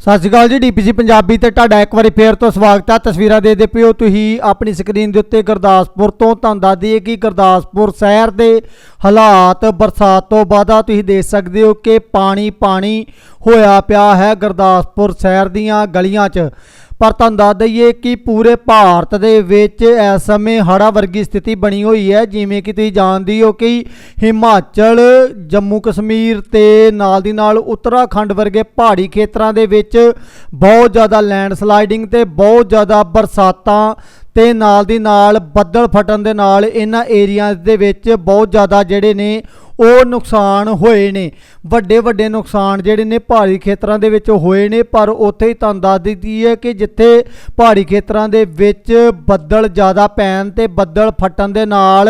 ਸਤਿ ਸ਼੍ਰੀ ਅਕਾਲ ਜੀ ਡੀਪੀਸੀ ਪੰਜਾਬੀ ਤੇ ਤੁਹਾਡਾ ਇੱਕ ਵਾਰੀ ਫੇਰ ਤੋਂ ਸਵਾਗਤ ਹੈ। ਤਸਵੀਰਾਂ ਦੇ ਦੇ ਪਿਓ ਤੁਸੀਂ ਆਪਣੀ ਸਕਰੀਨ ਦੇ ਉੱਤੇ ਗੁਰਦਾਸਪੁਰ ਤੋਂ। ਤੁਹਾਨੂੰ ਦੱਸ ਦਈਏ ਕਿ ਗੁਰਦਾਸਪੁਰ ਸ਼ਹਿਰ ਦੇ ਹਾਲਾਤ ਬਰਸਾਤ ਤੋਂ ਬਾਅਦ ਤੁਸੀਂ ਦੇਖ ਸਕਦੇ ਹੋ ਕਿ ਪਾਣੀ ਪਾਣੀ ਹੋਇਆ ਪਿਆ ਹੈ ਗੁਰਦਾਸਪੁਰ ਸ਼ਹਿਰ ਦੀਆਂ ਗਲੀਆਂ 'ਚ। ਪਰ ਤੁਹਾਨੂੰ ਦੱਸ ਦਈਏ ਕਿ ਪੂਰੇ ਭਾਰਤ ਦੇ ਵਿੱਚ ਇਸ ਸਮੇਂ ਹੜ੍ਹਾਂ ਵਰਗੀ ਸਥਿਤੀ ਬਣੀ ਹੋਈ ਹੈ। ਜਿਵੇਂ ਕਿ ਤੁਸੀਂ ਜਾਣਦੇ ਹੋ ਕਿ ਹਿਮਾਚਲ, ਜੰਮੂ ਕਸ਼ਮੀਰ ਤੇ ਨਾਲ ਦੀ ਨਾਲ ਉੱਤਰਾਖੰਡ ਵਰਗੇ ਪਹਾੜੀ ਖੇਤਰਾਂ ਦੇ ਵਿੱਚ ਬਹੁਤ ਜ਼ਿਆਦਾ ਲੈਂਡਸਲਾਈਡਿੰਗ ਤੇ ਬਹੁਤ ਜ਼ਿਆਦਾ ਬਰਸਾਤਾਂ ਤੇ ਨਾਲ ਦੀ ਨਾਲ ਬੱਦਲ ਫਟਣ ਦੇ ਨਾਲ ਇਹਨਾਂ ਏਰੀਆਜ਼ ਦੇ ਵਿੱਚ ਬਹੁਤ ਜ਼ਿਆਦਾ ਜਿਹੜੇ ਨੇ ਉਹ ਨੁਕਸਾਨ ਹੋਏ ਨੇ। ਵੱਡੇ ਵੱਡੇ ਨੁਕਸਾਨ ਜਿਹੜੇ ਨੇ ਪਹਾੜੀ ਖੇਤਰਾਂ ਦੇ ਵਿੱਚ ਹੋਏ ਨੇ, ਪਰ ਉੱਥੇ ਹੀ ਤੁਹਾਨੂੰ ਦੱਸ ਦਿੱਤੀ ਹੈ ਕਿ ਜਿੱਥੇ ਪਹਾੜੀ ਖੇਤਰਾਂ ਦੇ ਵਿੱਚ ਬੱਦਲ ਜ਼ਿਆਦਾ ਪੈਣ ਤੇ ਬੱਦਲ ਫਟਣ ਦੇ ਨਾਲ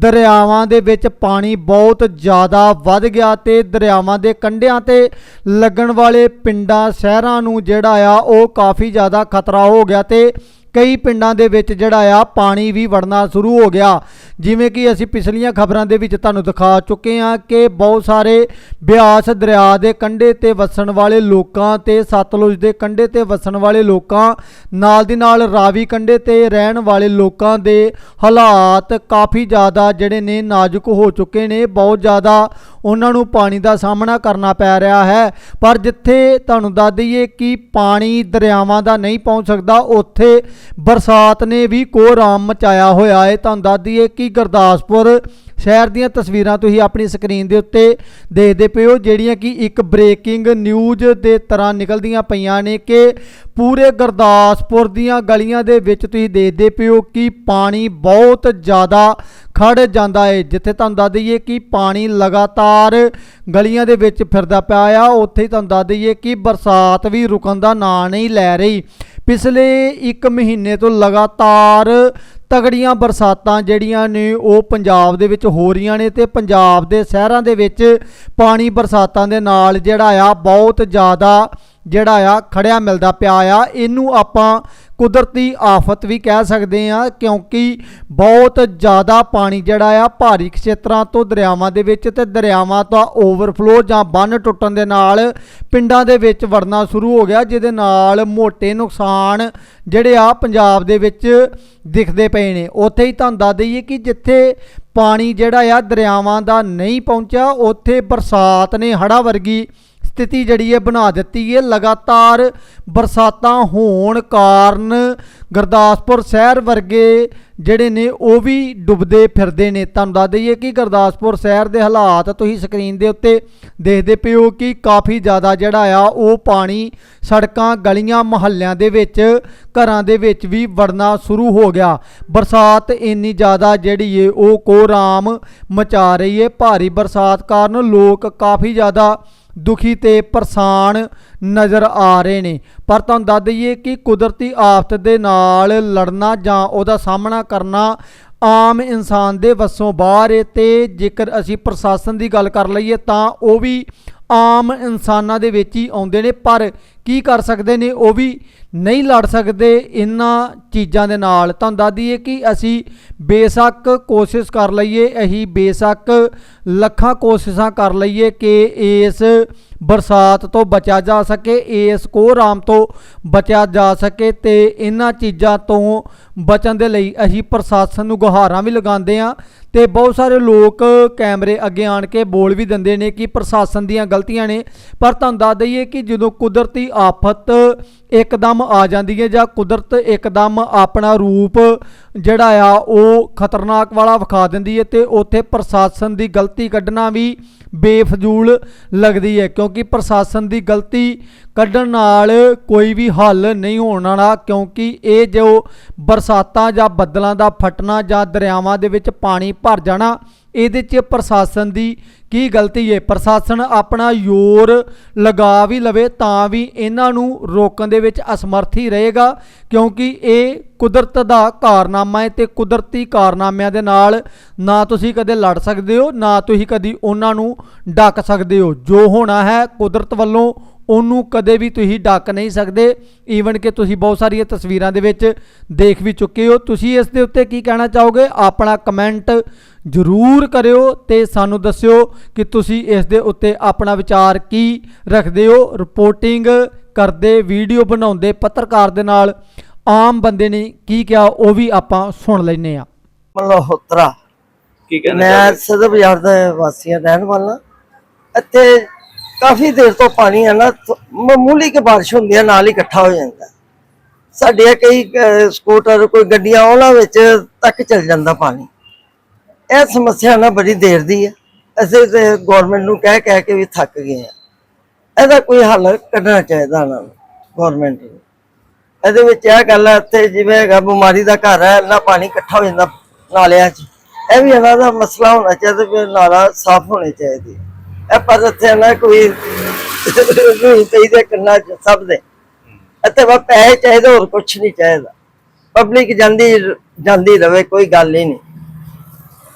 ਦਰਿਆਵਾਂ ਦੇ ਵਿੱਚ ਪਾਣੀ ਬਹੁਤ ਜ਼ਿਆਦਾ ਵੱਧ ਗਿਆ ਤੇ ਦਰਿਆਵਾਂ ਦੇ ਕੰਢਿਆਂ ਤੇ ਲੱਗਣ ਵਾਲੇ ਪਿੰਡਾਂ, ਸ਼ਹਿਰਾਂ ਨੂੰ ਜਿਹੜਾ ਆ, ਉਹ ਕਾਫੀ ਜ਼ਿਆਦਾ ਖਤਰਾ ਹੋ ਗਿਆ ਤੇ ਕਈ ਪਿੰਡਾਂ ਦੇ ਵਿੱਚ ਜਿਹੜਾ ਆ, ਪਾਣੀ ਵੀ ਵੜਨਾ ਸ਼ੁਰੂ ਹੋ ਗਿਆ। ਜਿਵੇਂ ਕਿ ਅਸੀਂ ਪਿਛਲੀਆਂ ਖਬਰਾਂ ਦੇ ਵਿੱਚ ਤੁਹਾਨੂੰ ਦਿਖਾ ਚੁੱਕੇ ਹਾਂ ਕਿ ਬਹੁਤ ਸਾਰੇ ਬਿਆਸ ਦਰਿਆ ਦੇ ਕੰਢੇ ਤੇ ਵਸਣ ਵਾਲੇ ਲੋਕਾਂ ਤੇ, ਸਤਲੁਜ ਦੇ ਕੰਢੇ ਤੇ ਵਸਣ ਵਾਲੇ ਲੋਕਾਂ, ਨਾਲ ਦੀ ਨਾਲ ਰਾਵੀ ਕੰਢੇ ਤੇ ਰਹਿਣ ਵਾਲੇ ਲੋਕਾਂ ਦੇ ਹਾਲਾਤ ਕਾਫੀ ਜ਼ਿਆਦਾ ਜਿਹੜੇ ਨੇ ਨਾਜ਼ੁਕ ਹੋ ਚੁੱਕੇ ਨੇ। ਬਹੁਤ ਜ਼ਿਆਦਾ ਉਹਨਾਂ ਨੂੰ ਪਾਣੀ ਦਾ ਸਾਹਮਣਾ ਕਰਨਾ ਪੈ ਰਿਹਾ ਹੈ। ਪਰ ਜਿੱਥੇ ਤੁਹਾਨੂੰ ਦੱਸ ਦਈਏ ਕਿ ਪਾਣੀ ਦਰਿਆਵਾਂ ਦਾ ਨਹੀਂ ਪਹੁੰਚ ਸਕਦਾ, ਉੱਥੇ ਬਰਸਾਤ ਨੇ ਵੀ ਕੋਰਾਮ ਮਚਾਇਆ ਹੋਇਆ ਹੈ। ਤੁਹਾਨੂੰ ਦੱਸ ਦਈਏ ਕਿ ਗੁਰਦਾਸਪੁਰ ਸ਼ਹਿਰ ਦੀਆਂ ਤਸਵੀਰਾਂ ਤੁਸੀਂ ਆਪਣੀ ਸਕਰੀਨ ਦੇ ਉੱਤੇ ਦੇਖਦੇ ਪਿਓ ਜਿਹੜੀਆਂ ਕਿ ਇੱਕ ਬ੍ਰੇਕਿੰਗ ਨਿਊਜ਼ ਦੇ ਤਰ੍ਹਾਂ ਨਿਕਲਦੀਆਂ ਪਈਆਂ ਨੇ ਕਿ ਪੂਰੇ ਗੁਰਦਾਸਪੁਰ ਦੀਆਂ ਗਲੀਆਂ ਦੇ ਵਿੱਚ ਤੁਸੀਂ ਦੇਖਦੇ ਪਿਓ ਕਿ ਪਾਣੀ ਬਹੁਤ ਜ਼ਿਆਦਾ ਖੜ ਜਾਂਦਾ ਹੈ ਜਿੱਥੇ ਤੁਹਾਨੂੰ ਦੱਸ ਦਈਏ ਕਿ ਪਾਣੀ ਲਗਾਤਾਰ ਗਲੀਆਂ ਦੇ ਵਿੱਚ ਫਿਰਦਾ ਪਿਆ ਆ, ਉੱਥੇ ਹੀ ਤੁਹਾਨੂੰ ਦੱਸ ਦਈਏ ਕਿ ਬਰਸਾਤ ਵੀ ਰੁਕਣ ਦਾ ਨਾਂ ਨਹੀਂ ਲੈ ਰਹੀ। ਪਿਛਲੇ 1 ਮਹੀਨੇ ਤੋਂ ਲਗਾਤਾਰ ਤਗੜੀਆਂ ਬਰਸਾਤਾਂ ਜਿਹੜੀਆਂ ਨੇ ਉਹ ਪੰਜਾਬ ਦੇ ਵਿੱਚ ਹੋ ਰਹੀਆਂ ਨੇ ਤੇ ਪੰਜਾਬ ਦੇ ਸ਼ਹਿਰਾਂ ਦੇ ਵਿੱਚ ਪਾਣੀ ਬਰਸਾਤਾਂ ਦੇ ਨਾਲ ਜਿਹੜਾ ਆ ਬਹੁਤ ਜ਼ਿਆਦਾ ਜਿਹੜਾ ਆ, ਖੜਿਆ ਮਿਲਦਾ ਪਿਆ ਆ, ਇਹਨੂੰ ਆਪਾਂ ਕੁਦਰਤੀ ਆਫਤ ਵੀ ਕਹਿ ਸਕਦੇ ਆ, ਕਿਉਂਕਿ ਬਹੁਤ ਜ਼ਿਆਦਾ ਪਾਣੀ ਜਿਹੜਾ ਆ, ਭਾਰੀ ਖੇਤਰਾਂ ਤੋਂ ਦਰਿਆਵਾਂ ਦੇ ਵਿੱਚ ਤੇ ਦਰਿਆਵਾਂ ਤੋਂ ਓਵਰਫਲੋ ਜਾਂ ਬੰਨ ਟੁੱਟਣ ਦੇ ਨਾਲ ਪਿੰਡਾਂ ਦੇ ਵਿੱਚ ਵੜਨਾ ਸ਼ੁਰੂ ਹੋ ਗਿਆ, ਜਿਹਦੇ ਨਾਲ ਮੋٹے ਨੁਕਸਾਨ ਜਿਹੜੇ ਆ ਪੰਜਾਬ ਦੇ ਵਿੱਚ ਦਿਖਦੇ ਪਏ ਨੇ। ਉੱਥੇ ਹੀ ਤੁਹਾਨੂੰ ਦੱਸ ਦਈਏ ਕਿ ਜਿੱਥੇ ਪਾਣੀ ਜਿਹੜਾ ਆ ਦਰਿਆਵਾਂ ਦਾ ਨਹੀਂ ਪਹੁੰਚਿਆ, ਉੱਥੇ ਬਰਸਾਤ ਨੇ ਹੜ੍ਹਾਂ ਵਰਗੀ ਸਥਿਤੀ ਜਿਹੜੀ ਹੈ ਬਣਾ ਦਿੱਤੀ ਹੈ। ਲਗਾਤਾਰ ਬਰਸਾਤਾਂ ਹੋਣ ਕਾਰਨ ਗੁਰਦਾਸਪੁਰ ਸ਼ਹਿਰ ਵਰਗੇ ਜਿਹੜੇ ਨੇ ਉਹ ਵੀ ਡੁੱਬਦੇ ਫਿਰਦੇ ਨੇ। ਤੁਹਾਨੂੰ ਦੱਸ ਦਈਏ ਕਿ ਗੁਰਦਾਸਪੁਰ ਸ਼ਹਿਰ ਦੇ ਹਾਲਾਤ ਤੁਸੀਂ ਸਕਰੀਨ ਦੇ ਉੱਤੇ ਦੇਖਦੇ ਪਿਓ ਕਿ ਕਾਫੀ ਜ਼ਿਆਦਾ ਜਿਹੜਾ ਆ, ਉਹ ਪਾਣੀ ਸੜਕਾਂ, ਗਲੀਆਂ, ਮੁਹੱਲਿਆਂ ਦੇ ਵਿੱਚ, ਘਰਾਂ ਦੇ ਵਿੱਚ ਵੀ ਵੜਨਾ ਸ਼ੁਰੂ ਹੋ ਗਿਆ। ਬਰਸਾਤ ਇੰਨੀ ਜ਼ਿਆਦਾ ਜਿਹੜੀ ਏ, ਉਹ ਕੋਰਾਮ ਮਚਾ ਰਹੀ ਏ। ਭਾਰੀ ਬਰਸਾਤ ਕਾਰਨ ਲੋਕ ਕਾਫੀ ਜ਼ਿਆਦਾ ਦੁਖੀ ਤੇ ਪਰੇਸ਼ਾਨ ਨਜ਼ਰ ਆ ਰਹੇ ਨੇ। ਪਰ ਤੁਹਾਨੂੰ ਦੱਸ ਦਈਏ ਕਿ ਕੁਦਰਤੀ ਆਫਤ ਦੇ ਨਾਲ ਲੜਨਾ ਜਾਂ ਉਹਦਾ ਸਾਹਮਣਾ ਕਰਨਾ ਆਮ ਇਨਸਾਨ ਦੇ ਵੱਸੋਂ ਬਾਹਰ ਹੈ ਤੇ ਜੇਕਰ ਅਸੀਂ ਪ੍ਰਸ਼ਾਸਨ ਦੀ ਗੱਲ ਕਰ ਲਈਏ ਤਾਂ ਉਹ ਵੀ ਆਮ ਇਨਸਾਨਾਂ ਦੇ ਵਿੱਚ ਹੀ ਆਉਂਦੇ ਨੇ। ਪਰ ਕੀ ਕਰ ਸਕਦੇ ਨੇ, ਉਹ ਵੀ ਨਹੀਂ ਲੜ ਸਕਦੇ ਇਹਨਾਂ ਚੀਜ਼ਾਂ ਦੇ ਨਾਲ। ਤੁਹਾਨੂੰ ਦੱਸ ਦਈਏ ਕਿ ਅਸੀਂ ਬੇਸ਼ੱਕ ਕੋਸ਼ਿਸ਼ ਕਰ ਲਈਏ ਅਸੀਂ ਬੇਸ਼ੱਕ ਲੱਖਾਂ ਕੋਸ਼ਿਸ਼ਾਂ ਕਰ ਲਈਏ ਕਿ ਇਸ ਬਰਸਾਤ ਤੋਂ ਬਚਿਆ ਜਾ ਸਕੇ, ਇਸ ਕੋਹਰਾਮ ਤੋਂ ਬਚਿਆ ਜਾ ਸਕੇ ਤੇ ਇਹਨਾਂ ਚੀਜ਼ਾਂ ਤੋਂ ਬਚਣ ਦੇ ਲਈ ਅਸੀਂ ਪ੍ਰਸ਼ਾਸਨ ਨੂੰ ਗੁਹਾਰਾਂ ਵੀ ਲਗਾਉਂਦੇ ਆ ਤੇ ਬਹੁਤ ਸਾਰੇ ਲੋਕ ਕੈਮਰੇ ਅੱਗੇ ਆਣ ਕੇ ਬੋਲ ਵੀ ਦਿੰਦੇ ਨੇ ਕਿ ਪ੍ਰਸ਼ਾਸਨ ਦੀਆਂ ਗਲਤੀਆਂ ਨੇ। ਪਰ ਤੁਹਾਨੂੰ ਦੱਸ ਦਈਏ ਕਿ ਜਦੋਂ ਕੁਦਰਤੀ ਆਫਤ ਇੱਕਦਮ ਆ ਜਾਂਦੀ ਹੈ ਜਾਂ ਕੁਦਰਤ ਇੱਕਦਮ ਆਪਣਾ ਰੂਪ ਜਿਹੜਾ ਆ, ਉਹ ਖਤਰਨਾਕ ਵਾਲਾ ਵਿਖਾ ਦਿੰਦੀ ਹੈ ਤੇ ਉੱਥੇ ਪ੍ਰਸ਼ਾਸਨ ਦੀ ਗਲਤੀ ਕੱਢਣਾ ਵੀ ਬੇਫਜ਼ੂਲ ਲੱਗਦੀ ਹੈ ਕਿਉਂਕਿ ਪ੍ਰਸ਼ਾਸਨ ਦੀ ਗਲਤੀ ਕੱਢਣ ਨਾਲ ਕੋਈ ਵੀ ਹੱਲ ਨਹੀਂ ਹੋਣ ਵਾਲਾ, ਕਿਉਂਕਿ ਇਹ ਜੋ ਬਰਸਾਤਾਂ ਜਾਂ ਬੱਦਲਾਂ ਦਾ ਫਟਣਾ ਜਾਂ ਦਰਿਆਵਾਂ ਦੇ ਵਿੱਚ ਪਾਣੀ ਭਰ ਜਾਣਾ, ਇਹਦੇ 'ਚ ਪ੍ਰਸ਼ਾਸਨ ਦੀ ਕੀ ਗਲਤੀ ਹੈ ਪ੍ਰਸ਼ਾਸਨ ਆਪਣਾ ਜ਼ੋਰ ਲਗਾ ਵੀ ਲਵੇ ਤਾਂ ਵੀ ਇਹਨਾਂ ਨੂੰ ਰੋਕਣ ਦੇ ਵਿੱਚ ਅਸਮਰਥ ਹੀ ਰਹੇਗਾ, ਕਿਉਂਕਿ ਇਹ ਕੁਦਰਤ ਦਾ ਕਾਰਨਾਮਾ ਹੈ ਤੇ ਕੁਦਰਤੀ ਕਾਰਨਾਮਿਆਂ ਦੇ ਨਾਲ ਨਾ ਤੁਸੀਂ ਕਦੇ ਲੜ ਸਕਦੇ ਹੋ, ਨਾ ਤੁਸੀਂ ਕਦੀ ਉਹਨਾਂ ਨੂੰ ਡੱਕ ਸਕਦੇ ਹੋ। ਜੋ ਹੋਣਾ ਹੈ ਕੁਦਰਤ ਵੱਲੋਂ, ਉਹਨੂੰ ਕਦੇ ਵੀ ਤੁਸੀਂ ਡੱਕ ਨਹੀਂ ਸਕਦੇ। ਈਵਨ ਕਿ ਤੁਸੀਂ ਬਹੁਤ ਸਾਰੀਆਂ ਤਸਵੀਰਾਂ ਦੇ ਵਿੱਚ ਦੇਖ ਵੀ ਚੁੱਕੇ ਹੋ। ਤੁਸੀਂ ਇਸ ਦੇ ਉੱਤੇ ਕੀ ਕਹਿਣਾ ਚਾਹੋਗੇ? ਆਪਣਾ ਕਮੈਂਟ ਜ਼ਰੂਰ ਕਰਿਓ ਤੇ ਸਾਨੂੰ ਦੱਸਿਓ ਕਿ ਤੁਸੀਂ ਇਸ ਦੇ ਉੱਤੇ ਆਪਣਾ ਵਿਚਾਰ ਕੀ ਰੱਖਦੇ ਹੋ। ਰਿਪੋਰਟਿੰਗ ਕਰਦੇ ਵੀਡੀਓ ਬਣਾਉਂਦੇ, ਪੱਤਰਕਾਰ ਦੇ ਨਾਲ ਆਮ ਬੰਦੇ ਨੇ ਕੀ ਕਿਹਾ ਉਹ ਵੀ ਆਪਾਂ ਸੁਣ ਲੈਨੇ ਆ ਮਲਹੋਤਰਾ ਕੀ ਕਹਿਣਾ ਮੈਂ ਸਦਰ ਬਾਜ਼ਾਰ ਦਾ ਵਾਸੀ ਹਾਂ ਰਹਿਣ ਵਾਲਾ। ਇੱਥੇ ਕਾਫੀ ਦੇਰ ਤੋਂ ਪਾਣੀ ਹੈ ਨਾ ਮਾਮੂਲੀ ਕਿ ਬਾਰਿਸ਼ ਹੁੰਦੀ ਹੈ ਨਾਲ ਹੀ ਇਕੱਠਾ ਹੋ ਜਾਂਦਾ। ਸਾਡੇ ਕਈ ਸਕੂਟਰ ਕੋਈ ਗੱਡੀਆਂ ਉਹਨਾਂ ਵਿੱਚ ਤੱਕ ਚਲ ਜਾਂਦਾ ਪਾਣੀ। ਇਹ ਸਮੱਸਿਆ ਨਾ ਬੜੀ ਦੇਰ ਦੀ ਹੈ। ਅਸੀਂ ਤੇ ਗਵਰਨਮੈਂਟ ਨੂੰ ਕਹਿ ਕਹਿ ਕੇ ਵੀ ਥੱਕ ਗਏ ਆ ਇਹਦਾ ਕੋਈ ਹੱਲ ਕੱਢਣਾ ਚਾਹੀਦਾ ਨਾ ਗਵਰਨਮੈਂਟ ਨੂੰ। ਇਹਦੇ ਵਿੱਚ ਇਹ ਗੱਲ ਹੈ ਇੱਥੇ ਜਿਵੇਂ ਹੈਗਾ ਬਿਮਾਰੀ ਦਾ ਘਰ ਹੈ ਇੰਨਾ ਪਾਣੀ ਇਕੱਠਾ ਹੋ ਜਾਂਦਾ ਨਾਲਿਆਂ 'ਚ। ਇਹ ਵੀ ਇਹਨਾਂ ਦਾ ਮਸਲਾ ਹੋਣਾ ਚਾਹੀਦਾ ਵੀ ਨਾਲਾ ਸਾਫ਼ ਹੋਣੇ ਚਾਹੀਦੇ। ਇਹ ਪਰ ਇੱਥੇ ਨਾ ਕੋਈ ਰੂਈ ਚਾਹੀਦੇ ਕੰਨਾਂ 'ਚ ਸਭ ਦੇ। ਇੱਥੇ ਬਸ ਪੈਸੇ ਚਾਹੀਦੇ ਹੋਰ ਕੁਝ ਨਹੀਂ ਚਾਹੀਦਾ। ਪਬਲਿਕ ਜਾਂਦੀ ਜਾਂਦੀ ਰਵੇ ਕੋਈ ਗੱਲ ਹੀ ਨਹੀਂ।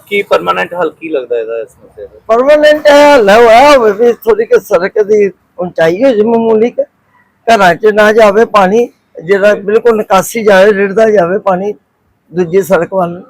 ਕੀ ਪਰਮਾਨੈਂਟ ਹੱਲ ਕੀ ਲੱਗਦਾ ਇਹਦਾ ਇਸ ਮਸਲੇ ਦਾ ਪਰਮਾਨੈਂਟ ਹੱਲ ਹੋਇਆ ਹੋਵੇ ਵੀ ਥੋੜੀ ਕਿ ਸੜਕ ਦੀ ਉਚਾਈ ਹੋ ਜੇ ਮਾਮੂਲੀ ਕੁ। ਘਰਾਂ 'ਚ ਨਾ ਜਾਵੇ ਪਾਣੀ ਜਿਹੜਾ ਬਿਲਕੁਲ ਨਿਕਾਸੀ ਜਾਵੇ ਰਿੜਦਾ ਜਾਵੇ ਪਾਣੀ ਦੂਜੀ ਸੜਕ ਵੱਲ।